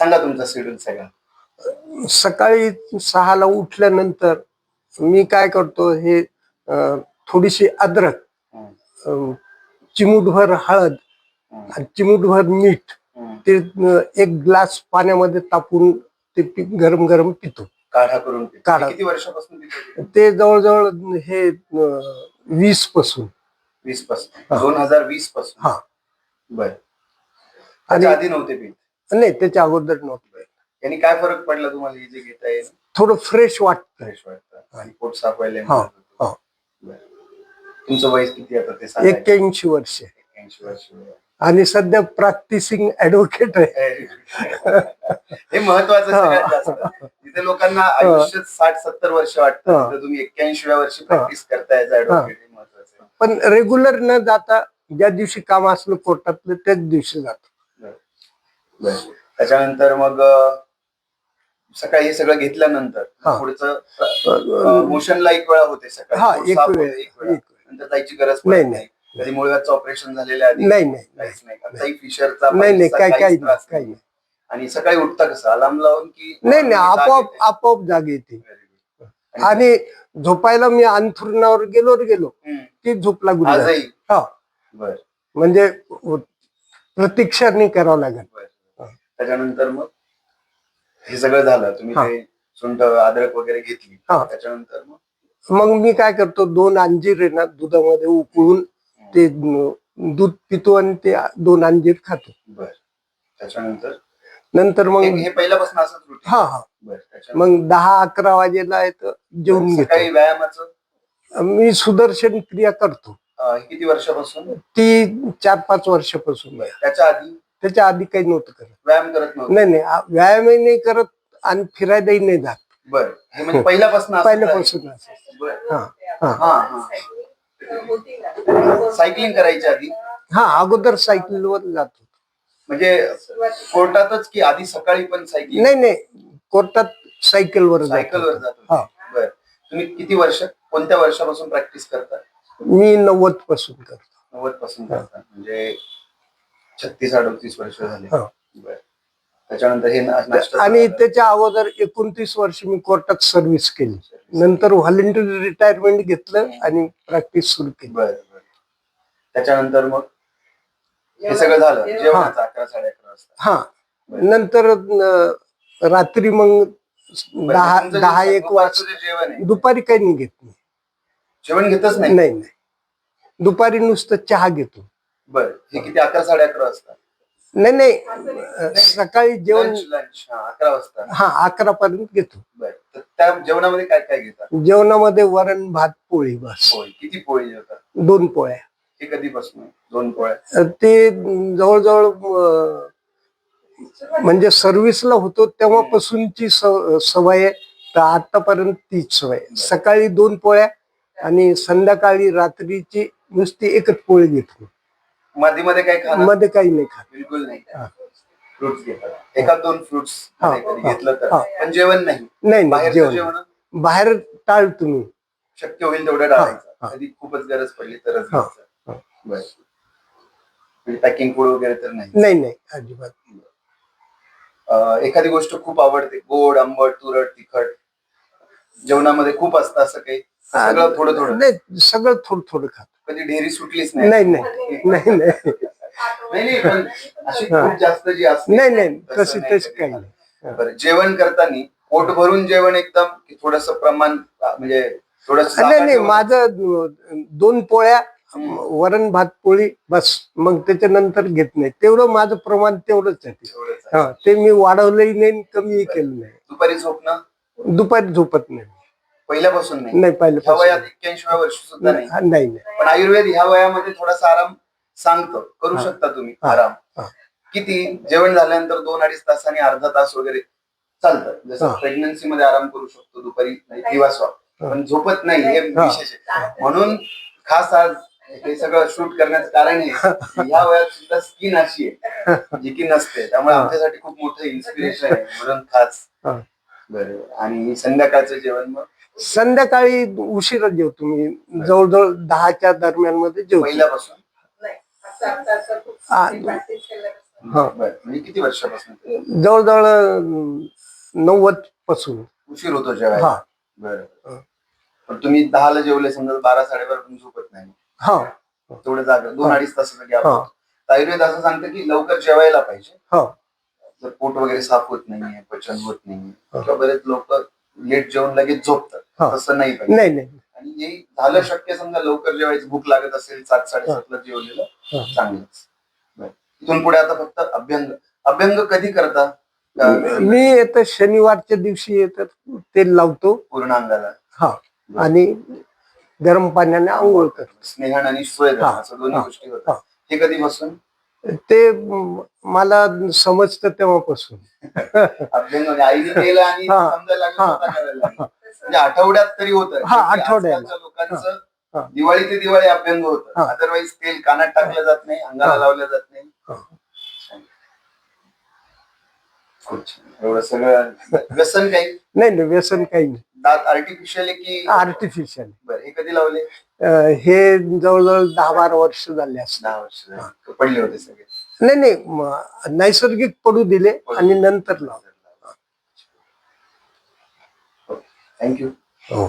सांगा तुमचा शेड्यूल सगळा सकाळी सहाला उठल्यानंतर मी काय करतो हे अं, थोडीशी अद्रक अं, चिमूटभर हळद आणि चिमूटभर मीठ. ते अं, एक ग्लास पाण्यामध्ये तापून ते पि- गरम गरम पितो काढा करून पिता. काढा. किती वर्षापासून पिता? ते जवळजवळ हे वीसपासून वीसपासून हा. दोन हजार वीसपासून हा बर आणि त्याच्या आधी नव्हते पीत नाही त्याच्या अगोदर नव्हतं. यांनी काय फरक पडला तुम्हाला हे जे घेता येईल? थोडं फ्रेश वाटतं. फ्रेश वाटतं. आणि पोट साफ व्हायला हा. हा. तुमचं वय किती आता ते सांगा. एक्क्याऐंशी वर्ष. एक्क्याऐंशी वर्ष. आणि सध्या प्रॅक्टिसिंग ऍडव्होकेट आहे. हे महत्वाचं हा. सगळ्यात जास्त. जिथे लोकांना आयुष्यात साठ सत्तर वर्ष वाटतं. तिथे तुम्ही एक्क्याऐंशीव्या वर्षी प्रॅक्टिस करताय ऍडव्होकेट हे. महत्वाचं आहे. पण रेग्युलर न जाता ज्या दिवशी काम असलं कोर्टातलं त्याच दिवशी जातो. त्याच्यानंतर मग सकाळी हे सगळं घेतल्यानंतर हा. पुढचं मोशनला एक वेळा होते सकाळी हा पोट एक वेळ होते एक वेळा. एक वेळ. नंतर जायची गरज नाही, पडत नाही कधी मुळव्याचं ऑपरेशन झालेल्या आधी नाही नाही काहीच नाही काही फिशरचा नाही नाही काही काही काहीच नाही काही नाही आणि सकाळी उठता कसं अलार्म लावून की नाही नाही आपोआप? आपोआप जाग येते. आणि झोपायला मी अंथरुणावर गेलो रे गेलो हम्म. की झोप लागून जाते. आजही हा बर म्हणजे प्रतीक्षा नाही करावं बर हा. त्याच्यानंतर मग हे सगळं झालं. तुम्ही हा. ते सुंठ अद्रक वगैरे घेतली. हा. त्याच्यानंतर मग मग मी काय करतो दोन अंजीर आहे ना दुधामध्ये उकळून ते दूध पितो आणि ते दोन अंजीर खातो. बर. त्याच्यानंतर? नंतर मग हे हे पहिल्यापासून असंच रुटीन हा हा. बर. त्याच्यानंतर? मग दहा अकरा वाजेला येतं जेवून सकाळी घेतो. व्यायामाचं? मी सुदर्शन क्रिया करतो. अं, हे किती वर्षापासून? ती चार पाच वर्षापासून त्याच्या आधी? त्याच्या आधी काही नव्हतं करत. व्यायाम करत नव्हते. नाही नाही आ- व्यायामही नाही करत आणि फिरायलाही नाही जात. बर. हे म्हणजे पहिल्यापासून? पहिल्यापासून असं. बर. हा हा. हा हा. सायकलिंग करायच्या आधी? हा अगोदर सायकलवर जातो म्हणजे कोर्टातच की आधी सकाळी पण सायकलिंग? नाही नाही. कोर्टात सायकलवर सायकलवर जातो जात हा. होते बर. तुम्ही किती वर्ष कोणत्या वर्षापासून प्रॅक्टिस करता? मी नव्वदपासून करतो. नव्वदपासून करता. म्हणजे छत्तीस अडतीस वर्ष झाले. हा. बर. त्याच्यानंतर हे ना- नाश्ता आणि झाला. त्याच्या अगोदर एकोणतीस वर्ष मी कोर्टात सर्व्हिस केली. नंतर व्हॉलेंटरी रिटायरमेंट घेतलं आणि प्रॅक्टिस सुरू केली. बर बर. त्याच्यानंतर मग हे सगळं झालं. जेवणाचं अकरा साडे अकरा वाजता. हा. नंतर अं, रात्री मग बरं, दहा तुमचं जे दहा एक दुपारचं वाजता जे जेवण आहे. दुपारी काही नाही घेत मी जेवण घेतच नाही? नाही नाही. दुपारी नुसतं चहा घेतो. बर हे किती अकरा साडे अकरा वाजता? नाही नाही. सकाळी जेवण लंच लंच हा अकरा वाजता. हा अकरा पर्यंत घेतो. बर तर त्या जेवणामध्ये काय काय घेतात जेवणामध्ये वरण भात पोळी बस. पोळी. किती पोळी जेवतात दोन पोळ्या. हे कधीपासून? दोन पोळ्या. ते जवळजवळ अं, म्हणजे सर्व्हिसला होतो तेव्हापासूनची सव- सवय आहे. तर आतापर्यंत तीच सवय आहे. सकाळी दोन पोळ्या आणि संध्याकाळी रात्रीची नुसती एकच पोळी घेतो. मध्ये मध्ये काय खाणार? मध्ये काही नाही खात. बिलकुल नाही. हा. फ्रुट्स घेतात. एका दोन फ्रुट्स हा, हा, घेतलं तर. हा. पण जेवण नाही. नाही नाही बाहेरचं जेवण जेवण? बाहेर टाळ तुम्ही. शक्य होईल तेवढं हा. टाळायचं कधी खूपच गरज पडली तरच हा, घ्यायचं. बर. पॅकिंग फूड वगैरे तर नाही. नाही नाही. अजिबात. अं, एखादी गोष्ट खूप आवडते. गोड आंबट तुरट तिखट. जेवणामध्ये खूप असतं असं काही. सगळं थोडं थोडं. नाही सगळं थोडं थोडं खात. कधी ढेरी सुटलीच नाही. नाही नाही नाही नाही. नाही नाही पण अशी खूप जास्त जी असते नाही नाही तशी तशी काही. नाही. बरं जेवण करताना पोट भरून जेवण एकदम थोडस प्रमाण म्हणजे थोडस नाही नाही माझं दोन पोळ्या वरण भात पोळी बस मग त्याच्यानंतर घेत नाही. तेवढं माझं प्रमाण तेवढंच आहे. ते. हा ते मी वाढवलंही नाही कमीही केलं नाही. दुपारी झोपणं दुपारी झोपत नाही. पहिल्यापासून नाही. नाही ह्या वयात पाहिलं एक्क्याऐंशी वर्ष सुद्धा नाही नाही. नाही पण आयुर्वेद ह्या वयामध्ये थोडासा आराम सांगतो. करू हा. शकता तुम्ही हा. आराम. हा. किती? जेवण झाल्यानंतर दोन अडीच तासांनी अर्धा तास वगैरे चालतं. जसं हा. प्रेग्नन्सी मध्ये आराम करू शकतो दुपारी नाही, दिवस पण झोपत नाही हे हा. विशेष आहे. म्हणून खास आज हे सगळं शूट करण्याचं कारण आहे की ह्या वयात सुद्धा स्किन अशी आहे जी की नसते. त्यामुळे हा. आमच्यासाठी खूप मोठं इन्स्पिरेशन आहे. म्हणून खास. हा. बरोबर आणि संध्याकाळचं जेवण मग? संध्याकाळी उशिरा जेवतो मी. जवळजवळ दहाच्या दरम्यानमध्ये जेवतो. पहिल्यापासून? हा. बरं म्हणजे किती वर्षापासून? जवळजवळ अं, नव्वदपासून उशीर होतो जेवायला? हा. बरं. हा. पण तुम्ही दहाला जेवले समजा बारा साडेबारा तुम्ही झोपत नाही. हा. तेवढं जाग दोन हा. अडीच तासाचा गॅप हा. आयुर्वेद असं सांगतं की लवकर जेवायला पाहिजे. हा. जर पोट वगैरे साफ होत नाहीये पचन होत नाहीये हा. किंवा बरेच लोक लेट जेवून लगेच झोपतात. तसं नाही पाहिजे. नाही नाही. आणि हे झालं शक्य समजा लवकर जेवायची भूक लागत असेल सात साडेसातला जेवलेलं. चांगलंच. इथून पुढे आता फक्त अभ्यंग. अभ्यंग कधी करता? मी येतं शनिवारच्या दिवशी येतं तेल लावतो. पूर्ण अंगाला हा आणि गरम पाण्याने आंघोळ करतो. स्नेहन आणि. असं दोन्ही. गोष्टी. होतात. हे कधीपासून? ते मला समजतं तेव्हापासून अभ्यंग म्हणजे आईने केलं आणि हा. समजायला लागलं हा. स्वतः करायला लागलं. म्हणजे आठवड्यात तरी होत हा, आठवड्याला. हा. लोकांचं दिवाळी ते दिवाळी अभ्यंग होतं हा. अदरवाईज तेल कानात टाकलं जात नाही अंगाला हा. लावलं जात नाही हा. छान. खूप छान. एवढं सगळं व्यसन काही नाही नाही व्यसन काही नाही दात आर्टिफिशियल की आर्टिफिशियल बरं हे कधी लावले? हे जवळजवळ दहा बारा वर्ष झाले असतात दहा वर्ष झाली. पडले होते सगळे. नाही नाही म- नैसर्गिक पडू दिले आणि नंतर लावले. थँक्यू हो.